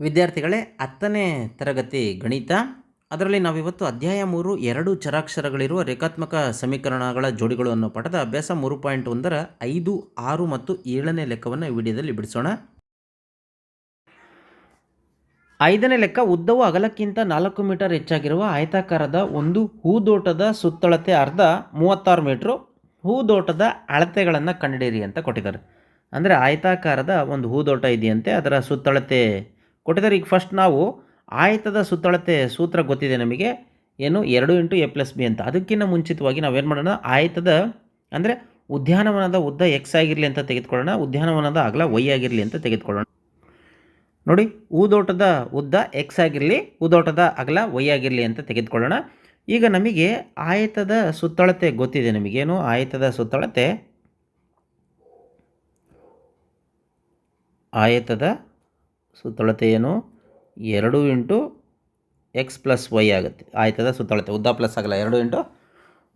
ವಿದ್ಯಾರ್ಥಿಗಳೇ, ಹತ್ತನೇ ತರಗತಿ ಗಣಿತ. ಅದರಲ್ಲಿ ನಾವಿವತ್ತು ಅಧ್ಯಾಯ ಮೂರು, ಎರಡು ಚರಾಕ್ಷರಗಳಿರುವ ರೇಖಾತ್ಮಕ ಸಮೀಕರಣಗಳ ಜೋಡಿಗಳು ಅನ್ನೋ ಪಾಠದ ಅಭ್ಯಾಸ ಮೂರು ಪಾಯಿಂಟ್ ಒಂದರ ಐದು, ಆರು ಮತ್ತು ಏಳನೇ ಲೆಕ್ಕವನ್ನು ವಿಡಿಯೋದಲ್ಲಿ ಬಿಡಿಸೋಣ. ಐದನೇ ಲೆಕ್ಕ, ಉದ್ದವು ಅಗಲಕ್ಕಿಂತ ನಾಲ್ಕು ಮೀಟರ್ ಹೆಚ್ಚಾಗಿರುವ ಆಯತಾಕಾರದ ಒಂದು ಹೂದೋಟದ ಸುತ್ತಳತೆ ಅರ್ಧ ಮೂವತ್ತಾರು ಮೀಟ್ರು. ಹೂದೋಟದ ಅಳತೆಗಳನ್ನು ಕಂಡುಹಿಡಿಯಿರಿ ಅಂತ ಕೊಟ್ಟಿದ್ದಾರೆ. ಅಂದರೆ ಆಯತಾಕಾರದ ಒಂದು ಹೂದೋಟ ಇದೆಯಂತೆ, ಅದರ ಸುತ್ತಳತೆ ಕೊಟ್ಟಿದ್ದಾರೆ. ಈಗ ಫಸ್ಟ್ ನಾವು ಆಯತದ ಸುತ್ತಳತೆ ಸೂತ್ರ ಗೊತ್ತಿದೆ ನಮಗೆ. ಏನು? ಎರಡು ಇಂಟು ಎ ಪ್ಲಸ್ ಬಿ ಅಂತ. ಅದಕ್ಕಿಂತ ಮುಂಚಿತವಾಗಿ ನಾವೇನು ಮಾಡೋಣ? ಆಯತದ, ಅಂದರೆ ಉದ್ಯಾನವನದ ಉದ್ದ ಎಕ್ಸ್ ಆಗಿರಲಿ ಅಂತ ತೆಗೆದುಕೊಳ್ಳೋಣ. ಉದ್ಯಾನವನದ ಅಗಲ ವೈ ಆಗಿರಲಿ ಅಂತ ತೆಗೆದುಕೊಳ್ಳೋಣ. ನೋಡಿ, ಊದೋಟದ ಉದ್ದ ಎಕ್ಸ್ ಆಗಿರಲಿ, ಊದೋಟದ ಅಗಲ ವೈ ಆಗಿರಲಿ ಅಂತ ತೆಗೆದುಕೊಳ್ಳೋಣ. ಈಗ ನಮಗೆ ಆಯತದ ಸುತ್ತಳತೆ ಗೊತ್ತಿದೆ ನಮಗೇನು ಆಯತದ ಸುತ್ತಳತೆ. ಆಯತದ ಸುತ್ತಳತೆ ಏನು? ಎರಡು ಇಂಟು ಎಕ್ಸ್ ಪ್ಲಸ್ ವೈ ಆಗುತ್ತೆ. ಆಯ್ತದ? ಸುತ್ತಳತೆ. ಉದ್ದ ಪ್ಲಸ್ ಆಗಲ್ಲ ಎರಡು ಇಂಟು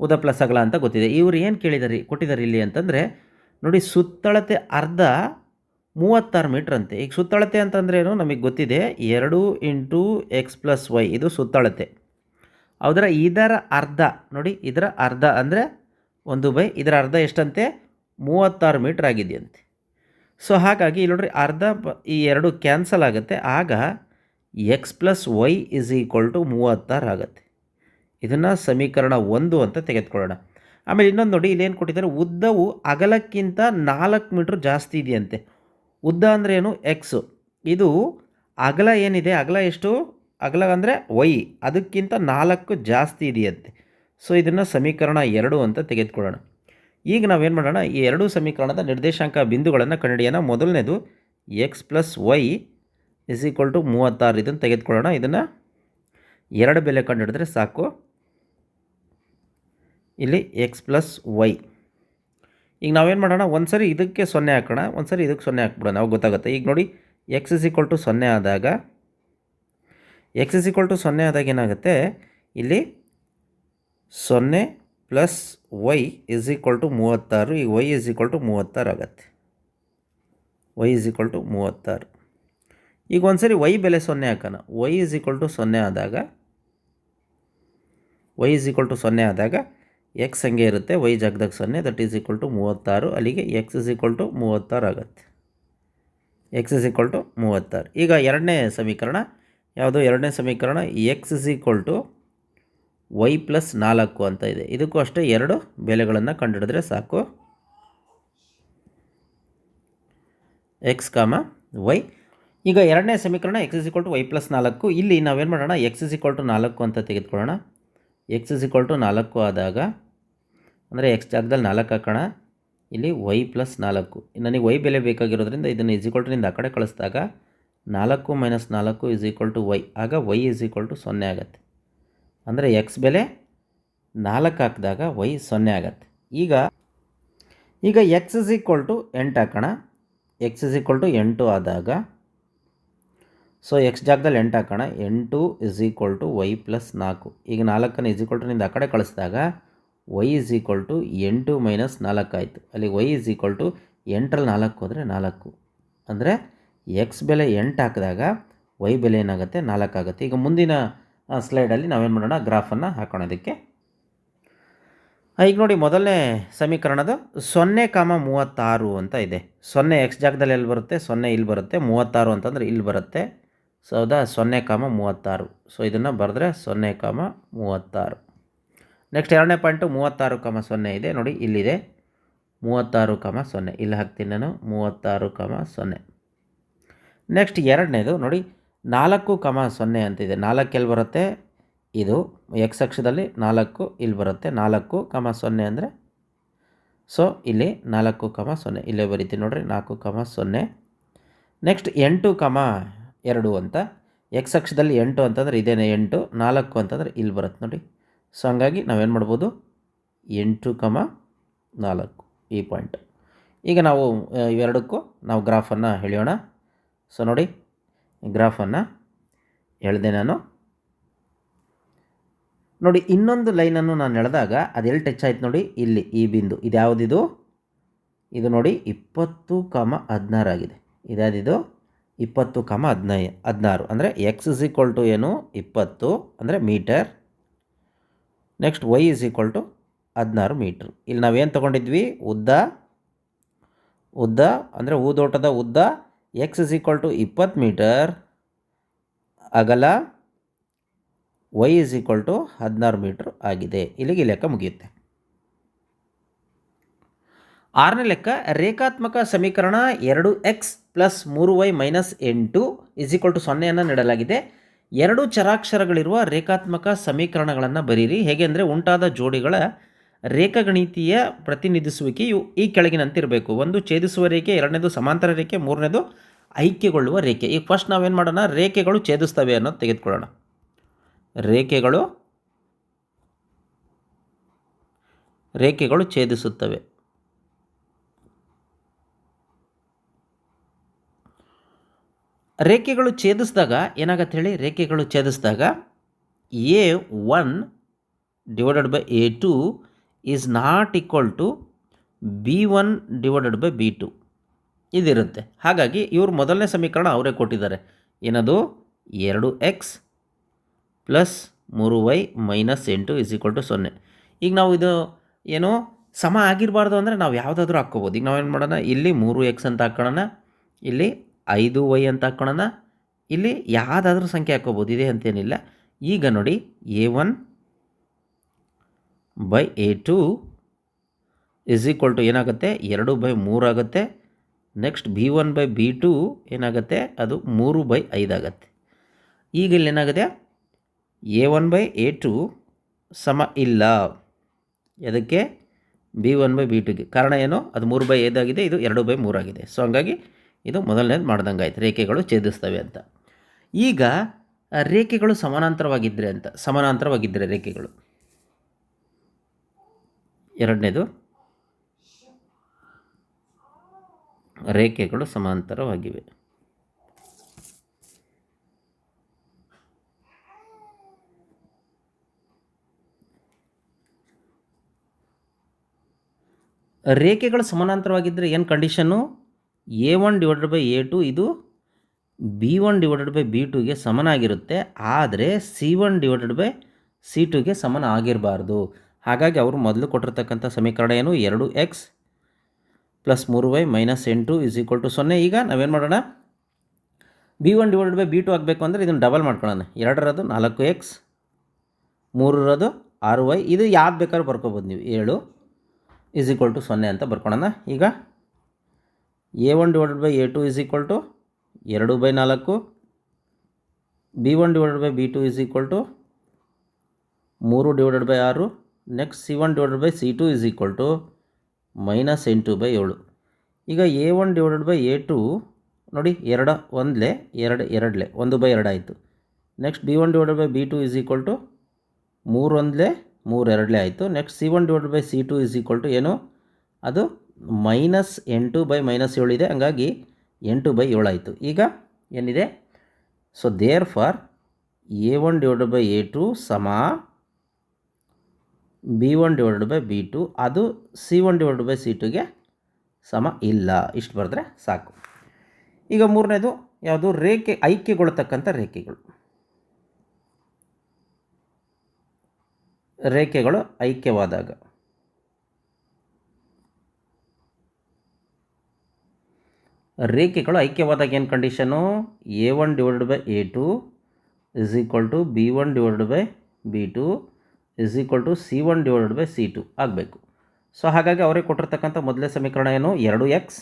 ಉದ್ದ ಪ್ಲಸ್ ಆಗಲ್ಲ ಅಂತ ಗೊತ್ತಿದೆ. ಇವರು ಏನು ಕೇಳಿದಾರೆ ಕೊಟ್ಟಿದ್ದಾರೆ ಇಲ್ಲಿ ಅಂತಂದರೆ, ನೋಡಿ ಸುತ್ತಳತೆ ಅರ್ಧ ಮೂವತ್ತಾರು ಮೀಟ್ರ್ ಅಂತೆ. ಈಗ ಸುತ್ತಳತೆ ಅಂತಂದ್ರೆ ಏನು? ನಮಗೆ ಗೊತ್ತಿದೆ, ಎರಡು ಇಂಟು ಎಕ್ಸ್ ಪ್ಲಸ್ ವೈ ಇದು ಸುತ್ತಳತೆ. ಅದರ ಇದರ ಅರ್ಧ, ನೋಡಿ ಇದರ ಅರ್ಧ ಅಂದರೆ ಒಂದು ಬೈ ಇದರ ಅರ್ಧ ಎಷ್ಟಂತೆ? ಮೂವತ್ತಾರು ಮೀಟ್ರ್ ಆಗಿದೆಯಂತೆ. ಸೊ ಹಾಗಾಗಿ ಇಲ್ಲಿ ನೋಡ್ರಿ ಅರ್ಧ ಈ ಎರಡು ಕ್ಯಾನ್ಸಲ್ ಆಗುತ್ತೆ. ಆಗ X plus Y is equal to ಮೂವತ್ತಾರು ಆಗುತ್ತೆ. ಇದನ್ನು ಸಮೀಕರಣ ಒಂದು ಅಂತ ತೆಗೆದುಕೊಳ್ಳೋಣ. ಆಮೇಲೆ ಇನ್ನೊಂದು ನೋಡಿ ಇಲ್ಲೇನು ಕೊಟ್ಟಿದ್ದಾರೆ? ಉದ್ದವು ಅಗಲಕ್ಕಿಂತ ನಾಲ್ಕು ಮೀಟ್ರ್ ಜಾಸ್ತಿ ಇದೆಯಂತೆ. ಉದ್ದ ಅಂದರೆ ಏನು? ಎಕ್ಸು ಇದು ಅಗಲ ಏನಿದೆ? ಅಗಲ ಎಷ್ಟು? ಅಗಲ ಅಂದರೆ ವೈ ಅದಕ್ಕಿಂತ ನಾಲ್ಕು ಜಾಸ್ತಿ ಇದೆಯಂತೆ. ಸೊ ಇದನ್ನು ಸಮೀಕರಣ ಎರಡು ಅಂತ ತೆಗೆದುಕೊಳ್ಳೋಣ. ಈಗ ನಾವೇನು ಮಾಡೋಣ, ಈ ಎರಡೂ ಸಮೀಕರಣದ ನಿರ್ದೇಶಾಂಕ ಬಿಂದುಗಳನ್ನು ಕಂಡುಹಿಡಿಯೋಣ ಮೊದಲನೇದು X plus Y is equal to ಮೂವತ್ತಾರು ಇದನ್ನು ತೆಗೆದುಕೊಳ್ಳೋಣ. ಇದನ್ನು ಎರಡು ಬೆಲೆ ಕಂಡುಹಿಡಿದ್ರೆ ಸಾಕು. ಇಲ್ಲಿ ಎಕ್ಸ್ ಪ್ಲಸ್ ವೈ ಈಗ ನಾವೇನು ಮಾಡೋಣ ಒಂದು ಸರಿ ಇದಕ್ಕೆ ಸೊನ್ನೆ ಹಾಕೋಣ ಒಂದು ಸರಿ ಇದಕ್ಕೆ ಸೊನ್ನೆ ಹಾಕ್ಬಿಡೋಣ. ಅವಾಗ ಗೊತ್ತಾಗುತ್ತೆ. ಈಗ ನೋಡಿ ಎಕ್ಸ್ ಇಸ್ ಈಕ್ವಲ್ ಟು ಸೊನ್ನೆ ಆದಾಗ ಎಕ್ಸ್ ಇಸ್ ಈಕ್ವಲ್ ಟು ಸೊನ್ನೆ ಆದಾಗ ಏನಾಗುತ್ತೆ? ಇಲ್ಲಿ ಸೊನ್ನೆ plus Y is equal to ಮೂವತ್ತಾರು ಈಗ ವೈ ಇಸ್ ಈಕ್ವಲ್ ಟು ಮೂವತ್ತಾರು ಆಗತ್ತೆ. ವೈ ಇಸ್ ಈಕ್ವಲ್ ಟು ಮೂವತ್ತಾರು. ಈಗ ಒಂದು ಸರಿ ವೈ ಬೆಲೆ ಸೊನ್ನೆ ಹಾಕೋಣ. ವೈ ಇಸ್ ಈಕ್ವಲ್ ಟು ಸೊನ್ನೆ ಆದಾಗ, ವೈ ಇಸ್ ಈಕ್ವಲ್ ಟು ಸೊನ್ನೆ ಆದಾಗ ಎಕ್ಸ್ ಹಂಗೆ ಇರುತ್ತೆ ವೈ ಜಾಗದಾಗ ಸೊನ್ನೆ ದಟ್ ಈಸ್ ಈಕ್ವಲ್ ಟು ಮೂವತ್ತಾರು, ಅಲ್ಲಿಗೆ ಎಕ್ಸ್ ಇಸ್ ಈಕ್ವಲ್ ಟು ಮೂವತ್ತಾರು ಆಗುತ್ತೆ. ಎಕ್ಸ್ ಇಸ್ ಈಕ್ವಲ್ ಟು ಮೂವತ್ತಾರು. ಈಗ ಎರಡನೇ ಸಮೀಕರಣ, ಯಾವುದು? ಎರಡನೇ ಸಮೀಕರಣ x is equal to y plus ನಾಲ್ಕು ಅಂತ ಇದೆ. ಇದಕ್ಕೂ ಅಷ್ಟೇ ಎರಡು ಬೆಲೆಗಳನ್ನು ಕಂಡುಹಿಡಿದ್ರೆ ಸಾಕು. ಎಕ್ಸ್ ಕಾಮ ವೈ ಈಗ ಎರಡನೇ ಸಮೀಕರಣ x is equal to y plus ನಾಲ್ಕು. ಇಲ್ಲಿ ನಾವೇನು ಮಾಡೋಣ? ಎಕ್ಸ್ ಇಸ್ ಇಕ್ವಲ್ ಟು ನಾಲ್ಕು ಅಂತ ತೆಗೆದುಕೊಳ್ಳೋಣ. ಎಕ್ಸ್ ಇಸ್ ಇಕ್ವಲ್ ಟು ನಾಲ್ಕು ಆದಾಗ, ಅಂದರೆ ಎಕ್ಸ್ ಜಾಗದಲ್ಲಿ ನಾಲ್ಕು ಹಾಕೋಣ. ಇಲ್ಲಿ ವೈ ಪ್ಲಸ್ ನಾಲ್ಕು. ನನಗೆ ವೈ ಬೆಲೆ ಬೇಕಾಗಿರೋದ್ರಿಂದ ಇದನ್ನು ಇಸ್ ಟುನಿಂದ ಆ ಕಡೆ ಕಳಿಸಿದಾಗ ನಾಲ್ಕು ಮೈನಸ್ ನಾಲ್ಕು ಇಸ್ ಈಕ್ವಲ್ ಟು ವೈ ಆಗ ವೈ ಇಸ್ ಈಕ್ವಲ್ ಟು ಸೊನ್ನೆ ಆಗುತ್ತೆ. ಅಂದರೆ ಎಕ್ಸ್ ಬೆಲೆ ನಾಲ್ಕು ಹಾಕಿದಾಗ ವೈ ಸೊನ್ನೆ ಆಗತ್ತೆ. ಈಗ ಈಗ ಎಕ್ಸ್ ಇಸ್ ಈಕ್ವಲ್ ಟು ಎಂಟು ಹಾಕೋಣ. ಎಕ್ಸ್ ಇಸ್ ಈಕ್ವಲ್ ಟು ಎಂಟು ಆದಾಗ ಸೊ ಎಕ್ಸ್ ಜಾಗದಲ್ಲಿ ಎಂಟು ಹಾಕೋಣ. ಎಂಟು is equal to Y plus ನಾಲ್ಕು. ಈಗ ನಾಲ್ಕನ್ನು ಇಸ್ ಈಕ್ವಲ್ ಟು ನಿಂದ ಆ ಕಡೆ ಕಳಿಸಿದಾಗ ವೈ ಇಸ್ ಈಕ್ವಲ್ ಟು ಎಂಟು ಮೈನಸ್ ನಾಲ್ಕು ಆಯಿತು. ಅಲ್ಲಿ ವೈ ಇಸ್ ಈಕ್ವಲ್ ಟು ಎಂಟರಲ್ಲಿ ನಾಲ್ಕು ಹೋದರೆ ನಾಲ್ಕು. ಅಂದರೆ ಎಕ್ಸ್ ಬೆಲೆ ಎಂಟು ಹಾಕಿದಾಗ ವೈ ಬೆಲೆ ಏನಾಗುತ್ತೆ? ನಾಲ್ಕು ಆಗುತ್ತೆ. ಈಗ ಮುಂದಿನ ಸ್ಲೈಡಲ್ಲಿ ನಾವೇನು ಮಾಡೋಣ? ಗ್ರಾಫನ್ನು ಹಾಕೋಣ ಅದಕ್ಕೆ ಈಗ ನೋಡಿ ಮೊದಲನೇ ಸಮೀಕರಣದ ಸೊನ್ನೆ ಕಾಮ ಮೂವತ್ತಾರು ಅಂತ ಇದೆ. ಸೊನ್ನೆ ಎಕ್ಸ್ ಜಾಗದಲ್ಲಿ ಎಲ್ಲಿ ಬರುತ್ತೆ? ಸೊನ್ನೆ ಇಲ್ಲಿ ಬರುತ್ತೆ. ಮೂವತ್ತಾರು ಅಂತಂದರೆ ಇಲ್ಲಿ ಬರುತ್ತೆ. ಸೊ ಹೌದಾ? ಸೊನ್ನೆ ಕಾಮ ಮೂವತ್ತಾರು. ಸೊ ಇದನ್ನು ಬರೆದ್ರೆ ಸೊನ್ನೆ ಕಾಮ ಮೂವತ್ತಾರು. ನೆಕ್ಸ್ಟ್ ಎರಡನೇ ಪಾಯಿಂಟು ಮೂವತ್ತಾರು ಕಾಮ ಸೊನ್ನೆ ಇದೆ. ನೋಡಿ, ಇಲ್ಲಿದೆ. ಮೂವತ್ತಾರು ಕಾಮ ಸೊನ್ನೆ. ಇಲ್ಲಿ ಹಾಕ್ತೀನಿ ನಾನು. ಮೂವತ್ತಾರು ಕಾಮ ಸೊನ್ನೆ. ನೆಕ್ಸ್ಟ್ ಎರಡನೇದು ನೋಡಿ ನಾಲ್ಕು ಕಮ ಸೊನ್ನೆ ಅಂತಿದೆ. ನಾಲ್ಕು ಎಲ್ಲಿ ಬರುತ್ತೆ? ಇದು ಎಕ್ಸ್ ಅಕ್ಷದಲ್ಲಿ ನಾಲ್ಕು, ಇಲ್ಲಿ ಬರುತ್ತೆ ನಾಲ್ಕು ಕಮ ಸೊನ್ನೆ ಅಂದರೆ? ಸೊ, ಇಲ್ಲಿ ನಾಲ್ಕು ಕಮ ಸೊನ್ನೆ. ಇಲ್ಲೇ ಬರಿತೀನಿ ನೋಡಿರಿ, ನಾಲ್ಕು ಕಮ ಸೊನ್ನೆ. ನೆಕ್ಸ್ಟ್ ಎಂಟು ಕಮ ಎರಡು ಅಂತ. ಎಕ್ಸ್ ಅಕ್ಷದಲ್ಲಿ ಎಂಟು ಅಂತಂದರೆ ಇದೇನೆ ಎಂಟು, ನಾಲ್ಕು ಅಂತಂದರೆ ಇಲ್ಲಿ ಬರುತ್ತೆ ನೋಡಿ. ಸೊ, ಹಂಗಾಗಿ ನಾವೇನು ಮಾಡ್ಬೋದು? ಎಂಟು ಕಮ ನಾಲ್ಕು ಈ ಪಾಯಿಂಟ್ ಈಗ ನಾವು ಇವೆರಡಕ್ಕೂ ನಾವು ಗ್ರಾಫನ್ನು ಹೇಳೋಣ ಸೊ, ನೋಡಿ. ಗ್ರಾಫನ್ನು ಎಳೆದೆ ನಾನು. ನೋಡಿ, ಇನ್ನೊಂದು ಲೈನನ್ನು ನಾನು ಎಳೆದಾಗ ಅದು ಎಲ್ಲಿ ಟಚ್ ಆಯ್ತು ನೋಡಿ, ಇಲ್ಲಿ ಈ ಬಿಂದು. ಇದು ಯಾವುದಿದು? ಇದು ನೋಡಿ, ಇಪ್ಪತ್ತು ಕಾಮ ಹದಿನಾರು ಆಗಿದೆ. ಇದ್ಯಾವುದಿದು ಇಪ್ಪತ್ತು ಕಮ ಹದಿನೈ, ಹದಿನಾರು. ಅಂದರೆ ಎಕ್ಸ್ ಇಸ್ ಈಕ್ವಲ್ ಟು ಏನು? ಇಪ್ಪತ್ತು. ಅಂದರೆ meter. Next y is equal to ಹದಿನಾರು ಮೀಟ್ರ್. ಇಲ್ಲಿ ನಾವೇನು ತೊಗೊಂಡಿದ್ವಿ? ಉದ್ದ. ಉದ್ದ, ಅಂದರೆ ಊದೋಟದ ಉದ್ದ. ಎಕ್ಸ್ ಇಸ್ ಈಕ್ವಲ್ ಟು ಇಪ್ಪತ್ತು ಮೀಟರ್ ಅಗಲ ವೈ ಇಸ್ ಈಕ್ವಲ್ ಟು ಹದಿನಾರು ಮೀಟ್ರ್ ಆಗಿದೆ. ಇಲ್ಲಿಗೆ ಲೆಕ್ಕ ಮುಗಿಯುತ್ತೆ. ಆರನೇ ಲೆಕ್ಕ, ರೇಖಾತ್ಮಕ ಸಮೀಕರಣ ಎರಡು ಎಕ್ಸ್ ಪ್ಲಸ್ ಮೂರು ವೈ ಮೈನಸ್ ಎಂಟು ಇಸ್ ಈಕ್ವಲ್ ಟು ಸೊನ್ನೆಯನ್ನು ನೀಡಲಾಗಿದೆ. ಎರಡು ಚರಾಕ್ಷರಗಳಿರುವ ರೇಖಾತ್ಮಕ ಸಮೀಕರಣಗಳನ್ನು ಬರೀರಿ. ಹೇಗೆ ಅಂದರೆ ಉಂಟಾದ ಜೋಡಿಗಳ ರೇಖಾಗಣಿತೀಯ ಪ್ರತಿನಿಧಿಸುವಿಕೆಯು ಈ ಕೆಳಗಿನಂತಿರಬೇಕು. ಒಂದು ಛೇದಿಸುವ ರೇಖೆ, ಎರಡನೇದು ಸಮಾಂತರ ರೇಖೆ, ಮೂರನೇದು ಐಕ್ಯಗೊಳ್ಳುವ ರೇಖೆ. ಈಗ ಫಸ್ಟ್ ನಾವೇನು ಮಾಡೋಣ? ರೇಖೆಗಳು ಛೇದಿಸ್ತವೆ ಅನ್ನೋದು ತೆಗೆದುಕೊಳ್ಳೋಣ. ರೇಖೆಗಳು ರೇಖೆಗಳು ಛೇದಿಸುತ್ತವೆ. ರೇಖೆಗಳು ಛೇದಿಸಿದಾಗ ಏನಾಗತ್ತೆ ಹೇಳಿ? ರೇಖೆಗಳು ಛೇದಿಸಿದಾಗ a one divided by a two is not equal to b one divided by b two ಇದಿರುತ್ತೆ. ಹಾಗಾಗಿ ಇವರು ಮೊದಲನೇ ಸಮೀಕರಣ ಅವರೇ ಕೊಟ್ಟಿದ್ದಾರೆ. ಏನದು? ಎರಡು ಎಕ್ಸ್ ಪ್ಲಸ್ ಮೂರು ವೈ ಮೈನಸ್ ಎಂಟು ಇಸ್ ಈಕ್ವಲ್ ಟು ಸೊನ್ನೆ. ಈಗ ನಾವು ಇದು ಏನು ಸಮ ಆಗಿರಬಾರ್ದು ಅಂದರೆ ನಾವು ಯಾವುದಾದ್ರೂ ಹಾಕ್ಕೋಬೋದು. ಈಗ ನಾವೇನು ಮಾಡೋಣ? ಇಲ್ಲಿ ಮೂರು ಎಕ್ಸ್ ಅಂತ ಹಾಕ್ಕೊಳ್ಳೋಣ ಇಲ್ಲಿ ಐದು ವೈ ಅಂತ ಹಾಕ್ಕೊಳ್ಳೋಣ ಇಲ್ಲಿ ಯಾವುದಾದ್ರೂ ಸಂಖ್ಯೆ ಹಾಕ್ಕೋಬೋದು. ಇದೆ ಅಂತೇನಿಲ್ಲ. ಈಗ ನೋಡಿ A one by A two is equal to ಏನಾಗುತ್ತೆ? ಎರಡು by ಮೂರಾಗುತ್ತೆ next B one by B two ಏನಾಗುತ್ತೆ? ಅದು ಮೂರು ಬೈ ಆಗುತ್ತೆ. ಈಗ ಇಲ್ಲಿ ಏನಾಗಿದೆ A one by A two ಸಮ ಇಲ್ಲ. ಅದಕ್ಕೆ ಬಿ ಒನ್ ಬೈ ಬಿ ಟುಗೆ ಕಾರಣ ಏನು? ಅದು ಮೂರು ಬೈ ಐದಾಗಿದೆ ಇದು ಎರಡು ಬೈ ಮೂರಾಗಿದೆ ಸೊ ಹಂಗಾಗಿ ಇದು ಮೊದಲನೇದು ಮಾಡ್ದಂಗೆ ಆಯ್ತು ರೇಖೆಗಳು ಛೇದಿಸ್ತವೆ ಅಂತ. ಈಗ ರೇಖೆಗಳು ಸಮಾನಾಂತರವಾಗಿದ್ದರೆ ಅಂತ ಸಮಾನಾಂತರವಾಗಿದ್ದರೆ ರೇಖೆಗಳು. ಎರಡನೇದು, ರೇಖೆಗಳು ಸಮಾಂತರವಾಗಿವೆ. ರೇಖೆಗಳು ಸಮಾನಾಂತರವಾಗಿದ್ದರೆ ಏನು condition A one divided by A two ಇದು B one divided by B ಟುಗೆ ಸಮನಾಗಿರುತ್ತೆ. ಆದರೆ C one divided by C ಟುಗೆ ಸಮನ ಆಗಿರಬಾರ್ದು. ಹಾಗಾಗಿ ಅವರು ಮೊದಲು ಕೊಟ್ಟಿರ್ತಕ್ಕಂಥ ಸಮೀಕರಣ ಏನು? ಎರಡು ಎಕ್ಸ್ ಪ್ಲಸ್ ಮೂರು ವೈ ಮೈನಸ್ ಎಂಟು ಇಸ್ ಈಕ್ವಲ್ ಟು ಸೊನ್ನೆ. ಈಗ ನಾವೇನು ಮಾಡೋಣ? B one divided by b two ಆಗಬೇಕು ಅಂದರೆ ಇದನ್ನು ಡಬಲ್ ಮಾಡ್ಕೊಳ್ಳೋಣ. ಎರಡರದು ನಾಲ್ಕು ಎಕ್ಸ್ ಮೂರರದು ಆರು ವೈ ಇದು ಯಾವ್ದು ಬೇಕಾದ್ರೂ ಬರ್ಕೋಬೋದು ನೀವು. ಏಳು ಇಸ್ ಈಕ್ವಲ್ ಟು ಸೊನ್ನೆ ಅಂತ ಬರ್ಕೊಳ್ಳೋಣ ಈಗ a one divided by a two is equal to ಎರಡು ಬೈ ನಾಲ್ಕು. B one divided by b two is equal to ಮೂರು ಡಿವೈಡೆಡ್ ಬೈ ಆರು. Next c one divided by c two is equal to minus ಎಂಟು by ಏಳು. ಈಗ a one divided by a two ನೋಡಿ ಎರಡು ಒಂದಲೇ ಎರಡು ಎರಡಲೇ, ಒಂದು ಬೈ ಎರಡು ಆಯಿತು. Next b one divided by b two is equal to ಮೂರು ಒಂದಲೇ ಮೂರು ಎರಡಲೇ ಆಯಿತು. Next c one divided by c two is equal to ಏನು? ಅದು ಮೈನಸ್ ಎಂಟು ಬೈ ಮೈನಸ್ ಏಳು ಇದೆ, ಹಂಗಾಗಿ ಎಂಟು ಬೈ ಏಳು ಆಯಿತು. ಈಗ ಏನಿದೆ? So therefore a one divided by a two ಸಮ b one divided by b two, ಅದು c one divided by c ಟುಗೆ ಸಮ ಇಲ್ಲ. ಇಷ್ಟು ಬರೆದ್ರೆ ಸಾಕು. ಈಗ ಮೂರನೇದು ಯಾವುದು? ರೇಖೆ, ಐಕ್ಯಗೊಳ್ತಕ್ಕಂಥ ರೇಖೆಗಳು. ರೇಖೆಗಳು ಐಕ್ಯವಾದಾಗ. ರೇಖೆಗಳು ಐಕ್ಯವಾದಾಗ ಏನು condition a one divided by a two, is equal to b one divided by b two is equal to c one divided by c two ಆಗಬೇಕು. ಸೊ ಹಾಗಾಗಿ ಅವರೇ ಕೊಟ್ಟಿರ್ತಕ್ಕಂಥ ಮೊದಲೇ ಸಮೀಕರಣ ಏನು? ಎರಡು ಎಕ್ಸ್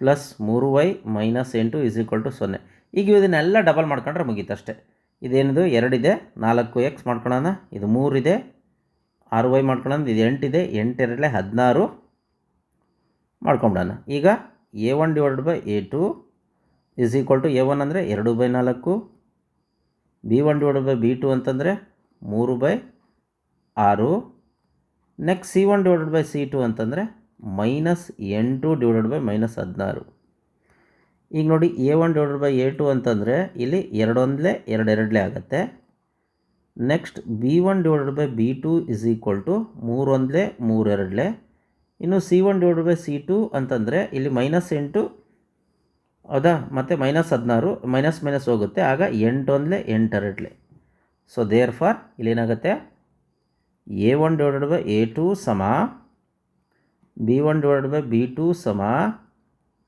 ಪ್ಲಸ್ ಮೂರು ವೈ ಮೈನಸ್ ಎಂಟು ಇಸ್ ಈಕ್ವಲ್ ಟು ಸೊನ್ನೆ. ಈಗ ಇದನ್ನೆಲ್ಲ ಡಬಲ್ ಮಾಡ್ಕೊಂಡ್ರೆ ಮುಗೀತು ಅಷ್ಟೇ ಇದೇನಿದು? ಎರಡಿದೆ, ನಾಲ್ಕು ಎಕ್ಸ್ ಮಾಡ್ಕೊಳ್ಳೋಣ ಇದು ಮೂರಿದೆ, ಆರು ವೈ ಮಾಡ್ಕೊಳ್ಳೋಣ ಇದು ಎಂಟಿದೆ, ಎಂಟೆರಡಲೇ ಹದಿನಾರು ಮಾಡ್ಕೊಂಬಿಡೋಣ. ಈಗ a one divided by a two is equal to a one ಅಂದರೆ ಎರಡು ಬೈ ನಾಲ್ಕು b one divided by b two ಅಂತಂದರೆ ಮೂರು ಬೈ ಆರು. Next c one divided by c two ಅಂತಂದರೆ ಮೈನಸ್ ಎಂಟು ಡಿವೈಡೆಡ್ ಬೈ ಮೈನಸ್ ಹದಿನಾರು. ಈಗ ನೋಡಿ a one divided by a two ಅಂತಂದರೆ ಇಲ್ಲಿ ಎರಡೊಂದಲೇ ಎರಡೆರಡಲೇ ಆಗುತ್ತೆ. Next b one divided by b two is equal to ಮೂರೊಂದಲೇ ಮೂರೆರಡಲೇ. ಇನ್ನು c one divided by c two ಅಂತಂದರೆ ಇಲ್ಲಿ ಮೈನಸ್ ಎಂಟು ಹೌದಾ? ಮತ್ತು ಮೈನಸ್ ಹದಿನಾರು ಮೈನಸ್ ಮೈನಸ್ ಹೋಗುತ್ತೆ. ಆಗ ಎಂಟೊಂದಲೇ ಎಂಟೆರಡ್ಲೆ. So therefore ಇಲ್ಲೇನಾಗುತ್ತೆ? A one divided by a two ಸಮ b one divided by b two ಸಮ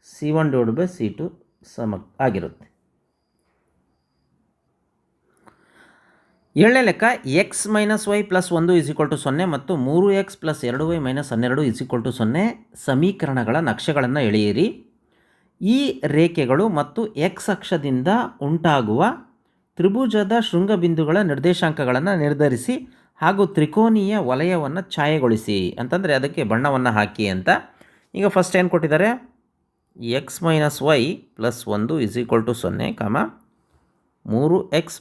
c one divide by c two ಸಮ ಆಗಿರುತ್ತೆ. ಏಳನೇ ಲೆಕ್ಕ ಎಕ್ಸ್ ಮೈನಸ್ ವೈ ಪ್ಲಸ್ ಒಂದು ಇಸ್ ಈಕ್ವಲ್ ಟು ಸೊನ್ನೆ ಮತ್ತು ಮೂರು ಎಕ್ಸ್ ಪ್ಲಸ್ ಎರಡು ವೈ ಮೈನಸ್ ಹನ್ನೆರಡು ಇಸ್ ಈಕ್ವಲ್ ಟು ಸೊನ್ನೆ ಸಮೀಕರಣಗಳ ನಕ್ಷೆಗಳನ್ನು ಎಳೆಯಿರಿ. ಈ ರೇಖೆಗಳು ಮತ್ತು ಎಕ್ಸ್ ಅಕ್ಷದಿಂದ ಉಂಟಾಗುವ ತ್ರಿಭುಜದ ಶೃಂಗಬಿಂದುಗಳ ನಿರ್ದೇಶಾಂಕಗಳನ್ನು ನಿರ್ಧರಿಸಿ ಹಾಗೂ ತ್ರಿಕೋನೀಯ ವಲಯವನ್ನು ಛಾಯೆಗೊಳಿಸಿ ಅಂತಂದರೆ ಅದಕ್ಕೆ ಬಣ್ಣವನ್ನು ಹಾಕಿ ಅಂತ. ಈಗ ಫಸ್ಟ್ ಏನು ಕೊಟ್ಟಿದ್ದಾರೆ? ಎಕ್ಸ್ ಮೈನಸ್ ವೈ ಪ್ಲಸ್ ಒಂದು ಇಸ್ ಈಕ್ವಲ್ ಟು ಸೊನ್ನೆ ಕಾಮ ಮೂರು ಎಕ್ಸ್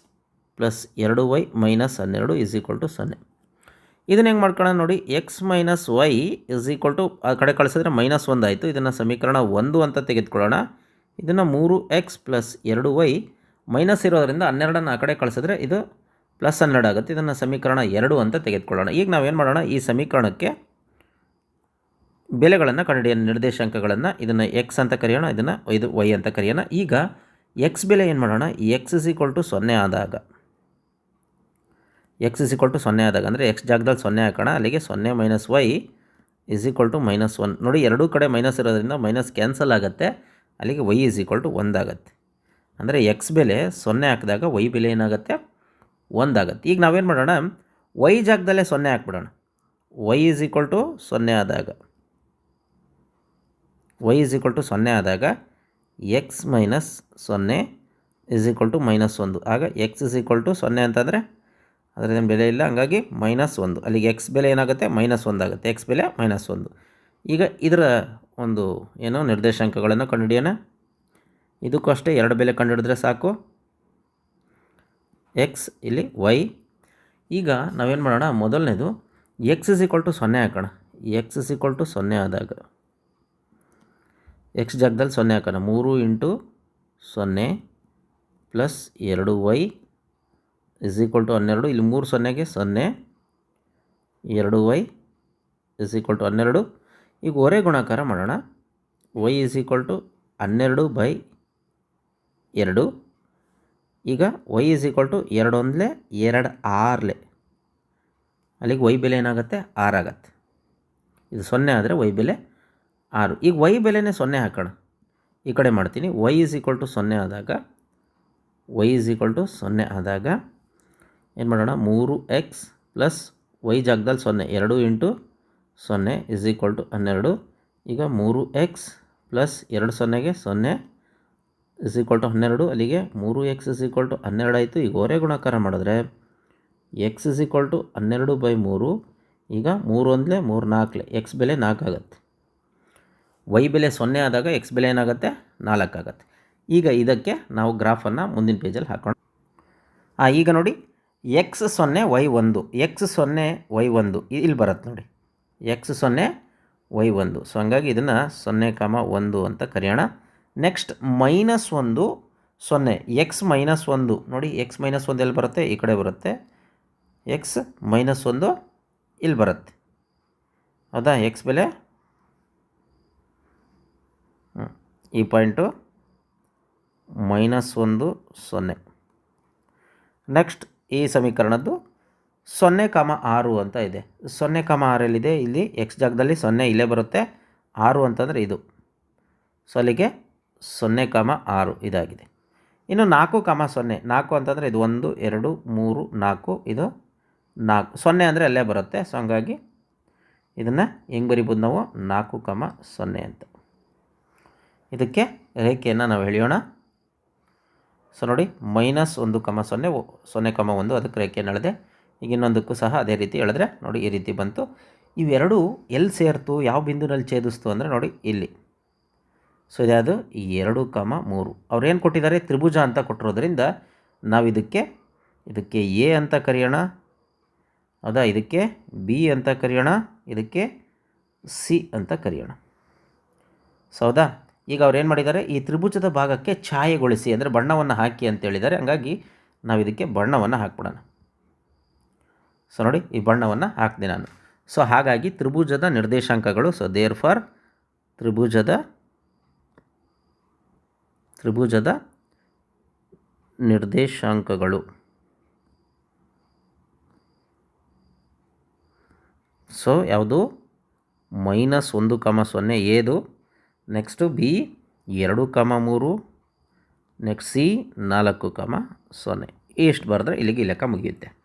ಪ್ಲಸ್ ಎರಡು ವೈ ಮೈನಸ್ ಹನ್ನೆರಡು ಇಸ್ ಈಕ್ವಲ್ ಟು ಸೊನ್ನೆ. ಇದನ್ನ ಹೆಂಗೆ ಮಾಡ್ಕೊಳ್ಳೋಣ ನೋಡಿ x minus y is equal to ಆ ಕಡೆ ಕಳಿಸಿದ್ರೆ ಮೈನಸ್ ಒಂದು ಆಯಿತು. ಇದನ್ನು ಸಮೀಕರಣ ಒಂದು ಅಂತ ತೆಗೆದುಕೊಳ್ಳೋಣ. ಇದನ್ನು ಮೂರು ಎಕ್ಸ್ ಪ್ಲಸ್ ಎರಡು ವೈ ಮೈನಸ್ ಇರೋದರಿಂದ ಹನ್ನೆರಡನ್ನು ಆ ಕಡೆ ಕಳಿಸಿದ್ರೆ ಇದು ಪ್ಲಸ್ ಹನ್ನೆರಡು ಆಗುತ್ತೆ. ಇದನ್ನು ಸಮೀಕರಣ ಎರಡು ಅಂತ ತೆಗೆದುಕೊಳ್ಳೋಣ. ಈಗ ನಾವೇನು ಮಾಡೋಣ? ಈ ಸಮೀಕರಣಕ್ಕೆ ಬೆಲೆಗಳನ್ನು ಕಂಡುಹಿಡಿಯೋಣ ನಿರ್ದೇಶಾಂಕಗಳನ್ನು, ಇದನ್ನು ಎಕ್ಸ್ ಅಂತ ಕರೆಯೋಣ, ಇದನ್ನು ಇದು ವೈ ಅಂತ ಕರೆಯೋಣ. ಈಗ ಎಕ್ಸ್ ಬೆಲೆ ಏನು ಮಾಡೋಣ? ಎಕ್ಸ್ ಇಸ್ ಈಕ್ವಲ್ ಟು ಸೊನ್ನೆ ಆದಾಗ ಎಕ್ಸ್ ಇಸ್ ಈಕ್ವಲ್ ಟು ಸೊನ್ನೆ ಆದಾಗ ಅಂದರೆ ಎಕ್ಸ್ ಜಾಗದಲ್ಲಿ ಸೊನ್ನೆ ಹಾಕೋಣ. ಅಲ್ಲಿಗೆ ಸೊನ್ನೆ minus y is equal to minus one ನೋಡಿ, ಎರಡೂ ಕಡೆ ಮೈನಸ್ ಇರೋದ್ರಿಂದ ಮೈನಸ್ ಕ್ಯಾನ್ಸಲ್ ಆಗುತ್ತೆ. ಅಲ್ಲಿಗೆ ವೈ ಇಸ್ ಈಕ್ವಲ್ ಟು ಒಂದಾಗತ್ತೆ. ಅಂದರೆ ಎಕ್ಸ್ ಬೆಲೆ ಸೊನ್ನೆ ಹಾಕಿದಾಗ ವೈ ಬೆಲೆ ಏನಾಗುತ್ತೆ? ಒಂದಾಗುತ್ತೆ ಈಗ ನಾವೇನು ಮಾಡೋಣ? ವೈ ಜಾಗದಲ್ಲೇ ಸೊನ್ನೆ ಹಾಕ್ಬಿಡೋಣ. ವೈ ಇಸ್ ಈಕ್ವಲ್ ಟು ಸೊನ್ನೆ ಆದಾಗ. ವೈ ಇಸ್ ಈಕ್ವಲ್ ಟು ಸೊನ್ನೆ ಆದಾಗ ಎಕ್ಸ್ ಮೈನಸ್ ಸೊನ್ನೆ ಇಸ್ ಈಕ್ವಲ್ ಟು ಮೈನಸ್ ಒಂದು. ಆಗ ಎಕ್ಸ್ ಇಸ್ ಈಕ್ವಲ್ ಟು ಸೊನ್ನೆ ಅಂತಂದರೆ ಅದರದೇನು ಬೆಲೆ ಇಲ್ಲ? ಹಂಗಾಗಿ ಮೈನಸ್ ಒಂದು. ಅಲ್ಲಿಗೆ ಎಕ್ಸ್ ಬೆಲೆ ಏನಾಗುತ್ತೆ? ಮೈನಸ್ ಒಂದಾಗುತ್ತೆ ಎಕ್ಸ್ ಬೆಲೆ ಮೈನಸ್ ಒಂದು. ಈಗ ಇದರ ಒಂದು ಏನು ನಿರ್ದೇಶಾಂಕಗಳನ್ನು ಕಂಡುಹಿಡಿಯೋಣ. ಇದಕ್ಕೂ ಅಷ್ಟೇ ಎರಡು ಬೆಲೆ ಕಂಡುಹಿಡಿದ್ರೆ ಸಾಕು. ಎಕ್ಸ್ ಇಲ್ಲಿ ವೈ ಈಗ ನಾವೇನು ಮಾಡೋಣ? ಮೊದಲನೇದು ಎಕ್ಸ್ ಇಸ್ ಈಕ್ವಲ್ ಟು ಸೊನ್ನೆ ಹಾಕೋಣ. ಎಕ್ಸ್ ಇಸ್ ಈಕ್ವಲ್ ಟು ಸೊನ್ನೆ ಆದಾಗ. ಎಕ್ಸ್ ಜಾಗದಲ್ಲಿ ಸೊನ್ನೆ ಹಾಕೋಣ. ಮೂರು ಇಂಟು ಸೊನ್ನೆ ಪ್ಲಸ್ ಎರಡು ವೈ ಇಸ್ ಈಕ್ವಲ್ ಟು ಹನ್ನೆರಡು. ಇಲ್ಲಿ ಮೂರು ಸೊನ್ನೆಗೆ ಸೊನ್ನೆ, ಎರಡು ವೈ ಇಸ್ ಈಕ್ವಲ್ ಟು ಹನ್ನೆರಡು. ಈಗ ಒರೆ ಗುಣಾಕಾರ ಮಾಡೋಣ. ವೈ ಇಸ್ ಈಕ್ವಲ್ ಟು ಹನ್ನೆರಡು ಬೈ ಎರಡು. ಈಗ ವೈ ಇಸ್ ಈಕ್ವಲ್ ಟು ಎರಡು ಒಂದಲೇ ಎರಡು ಆರ್ಲೆ. ಅಲ್ಲಿಗೆ ವೈ ಬೆಲೆ ಏನಾಗುತ್ತೆ? ಆರಾಗತ್ತೆ ಇದು ಸೊನ್ನೆ ಆದರೆ ವೈ ಬೆಲೆ ಆರು. ಈಗ ವೈ ಬೆಲೆನೇ ಸೊನ್ನೆ ಹಾಕೋಣ. ಈ ಕಡೆ ಮಾಡ್ತೀನಿ. ವೈ ಇಸ್ ಈಕ್ವಲ್ ಟು ಸೊನ್ನೆ ಆದಾಗ ವೈ ಇಸ್ ಈಕ್ವಲ್ ಟು ಸೊನ್ನೆ ಆದಾಗ ಏನು ಮಾಡೋಣ? ಮೂರು ಎಕ್ಸ್ ಪ್ಲಸ್ ವೈ ಜಾಗದಲ್ಲಿ ಸೊನ್ನೆ. ಎರಡು ಇಂಟು ಸೊನ್ನೆ ಈಕ್ವಲ್ ಟು ಹನ್ನೆರಡು. ಈಗ ಮೂರು ಎಕ್ಸ್ ಪ್ಲಸ್ ಎರಡು ಸೊನ್ನೆಗೆ ಸೊನ್ನೆ. ಇಸ್ ಈಕ್ವಲ್ ಟು ಹನ್ನೆರಡು, ಅಲ್ಲಿಗೆ ಮೂರು ಎಕ್ಸ್ ಇಸ್ ಈಕ್ವಲ್ ಟು ಹನ್ನೆರಡು ಆಯಿತು. ಈಗ ಓರೆ ಗುಣಾಕಾರ ಮಾಡಿದ್ರೆ ಎಕ್ಸ್ ಇಸ್ ಈಕ್ವಲ್ ಟು ಹನ್ನೆರಡು ಬೈ ಮೂರು, ಈಗ ಮೂರು ಒಂದಲೇ ಮೂರು ನಾಲ್ಕಲೆ ಎಕ್ಸ್ ಬೆಲೆ ನಾಲ್ಕು ಆಗುತ್ತೆ. ವೈ ಬೆಲೆ ಸೊನ್ನೆ ಆದಾಗ ಎಕ್ಸ್ ಬೆಲೆ ಏನಾಗುತ್ತೆ? ನಾಲ್ಕು ಆಗುತ್ತೆ. ಈಗ ಇದಕ್ಕೆ ನಾವು ಗ್ರಾಫನ್ನು ಮುಂದಿನ ಪೇಜಲ್ಲಿ ಹಾಕೋಣ. ಹಾಂ ಈಗ ನೋಡಿ ಎಕ್ಸ್ ಸೊನ್ನೆ ವೈ ಒಂದು. ಎಕ್ಸ್ ಸೊನ್ನೆ ವೈ ಒಂದು. ಇಲ್ಲಿ ಬರುತ್ತೆ ನೋಡಿ. ಎಕ್ಸ್ ಸೊನ್ನೆ ವೈ ಒಂದು. ಸೊ ಹಂಗಾಗಿ ಇದನ್ನು ಸೊನ್ನೆ ಕಾಮ ಒಂದು ಅಂತ ಕರೆಯೋಣ. ನೆಕ್ಸ್ಟ್ ಮೈನಸ್ ಒಂದು ಸೊನ್ನೆ ಎಕ್ಸ್ ಮೈನಸ್ ಒಂದು. ನೋಡಿ ಎಕ್ಸ್ ಮೈನಸ್ ಒಂದು ಎಲ್ಲಿ ಬರುತ್ತೆ? ಈ ಕಡೆ ಬರುತ್ತೆ. ಎಕ್ಸ್ ಮೈನಸ್ ಒಂದು ಇಲ್ಲಿ ಬರುತ್ತೆ. ಹೌದಾ? ಎಕ್ಸ್ ಬೆಲೆ? ಈ ಪಾಯಿಂಟು ಮೈನಸ್ ಒಂದು ಸೊನ್ನೆ. ನೆಕ್ಸ್ಟ್ ಈ ಸಮೀಕರಣದ್ದು ಸೊನ್ನೆ ಕಾಮ ಆರು ಅಂತ ಇದೆ. ಸೊನ್ನೆ ಕಾಮ ಆರಲ್ಲಿದೆ ಇಲ್ಲಿ ಎಕ್ಸ್ ಜಾಗದಲ್ಲಿ ಸೊನ್ನೆ ಇಲ್ಲೇ ಬರುತ್ತೆ. ಆರು ಅಂತಂದರೆ ಇದು. ಸೊ ಅಲ್ಲಿಗೆ ಸೊನ್ನೆ ಕಾಮ ಆರು ಇದಾಗಿದೆ. ಇನ್ನು ನಾಲ್ಕು ಕಾಮ ಸೊನ್ನೆ, ನಾಲ್ಕು ಅಂತಂದರೆ ಇದು ಒಂದು, ಎರಡು, ಮೂರು, ನಾಲ್ಕು, ಇದು ನಾಲ್ಕು. ಸೊನ್ನೆ ಅಂದರೆ ಅಲ್ಲೇ ಬರುತ್ತೆ, ಸೊ ಹಂಗಾಗಿ ಇದನ್ನು ಹೆಂಗೆ ಬರಿಬೋದು ನಾವು? ನಾಲ್ಕು ಕಾಮ ಸೊನ್ನೆ ಅಂತ. ಇದಕ್ಕೆ ರೇಖೆಯನ್ನು ನಾವು ಎಳೆಯೋಣ. ಸೊ ನೋಡಿ, ಮೈನಸ್ ಒಂದು ಕಮ ಸೊನ್ನೆ ಸೊನ್ನೆ ಕಮ ಒಂದು, ಅದಕ್ಕೆ ರೇಖೆಯನ್ನು ಎಳೆದೆ. ಈಗ ಇನ್ನೊಂದಕ್ಕೂ ಸಹ ಅದೇ ರೀತಿ ಎಳೆದ್ರೆ ನೋಡಿ ಈ ರೀತಿ ಬಂತು. ಇವೆರಡು ಎಲ್ಲಿ ಸೇರ್ತು, ಯಾವ ಬಿಂದುನಲ್ಲಿ ಛೇದಿಸ್ತು ಅಂದರೆ ನೋಡಿ ಇಲ್ಲಿ. ಸೊ ಇದ್ಯಾವುದು ಎರಡು ಕಮ ಮೂರು. ಅವ್ರೇನು ಕೊಟ್ಟಿದ್ದಾರೆ? ತ್ರಿಭುಜ ಅಂತ ಕೊಟ್ಟಿರೋದ್ರಿಂದ ನಾವು ಇದಕ್ಕೆ ಇದಕ್ಕೆ ಎ ಅಂತ ಕರೆಯೋಣ. ಹೌದಾ ಇದಕ್ಕೆ ಬಿ ಅಂತ ಕರೆಯೋಣ. ಇದಕ್ಕೆ ಸಿ ಅಂತ ಕರೆಯೋಣ. ಸೊ ಹೌದಾ? ಈಗ ಅವ್ರು ಏನು ಮಾಡಿದ್ದಾರೆ? ಈ ತ್ರಿಭುಜದ ಭಾಗಕ್ಕೆ ಛಾಯೆಗೊಳಿಸಿ, ಅಂದರೆ ಬಣ್ಣವನ್ನು ಹಾಕಿ ಅಂತ ಹೇಳಿದ್ದಾರೆ. ಹಂಗಾಗಿ ನಾವು ಇದಕ್ಕೆ ಬಣ್ಣವನ್ನು ಹಾಕ್ಬಿಡೋಣ. ಸೊ ನೋಡಿ, ಈ ಬಣ್ಣವನ್ನು ಹಾಕಿದೆ ನಾನು. ಸೊ ಹಾಗಾಗಿ ತ್ರಿಭುಜದ ನಿರ್ದೇಶಾಂಕಗಳು, ಸೊ ದೇರ್ ಫಾರ್ ತ್ರಿಭುಜದ ತ್ರಿಭುಜದ ನಿರ್ದೇಶಾಂಕಗಳು. ಸೊ ಯಾವುದು? ಮೈನಸ್ ಒಂದು ಕಮ ಸೊನ್ನೆ ಎದು ನೆಕ್ಸ್ಟು ಬಿ ಎರಡು ಕಮ ಮೂರು. ನೆಕ್ಸ್ಟ್ ಸಿ ನಾಲ್ಕು ಕಮ ಸೊನ್ನೆ. ಇಷ್ಟು ಬರೆದ್ರೆ ಇಲ್ಲಿಗೆ ಲೆಕ್ಕ ಮುಗಿಯುತ್ತೆ.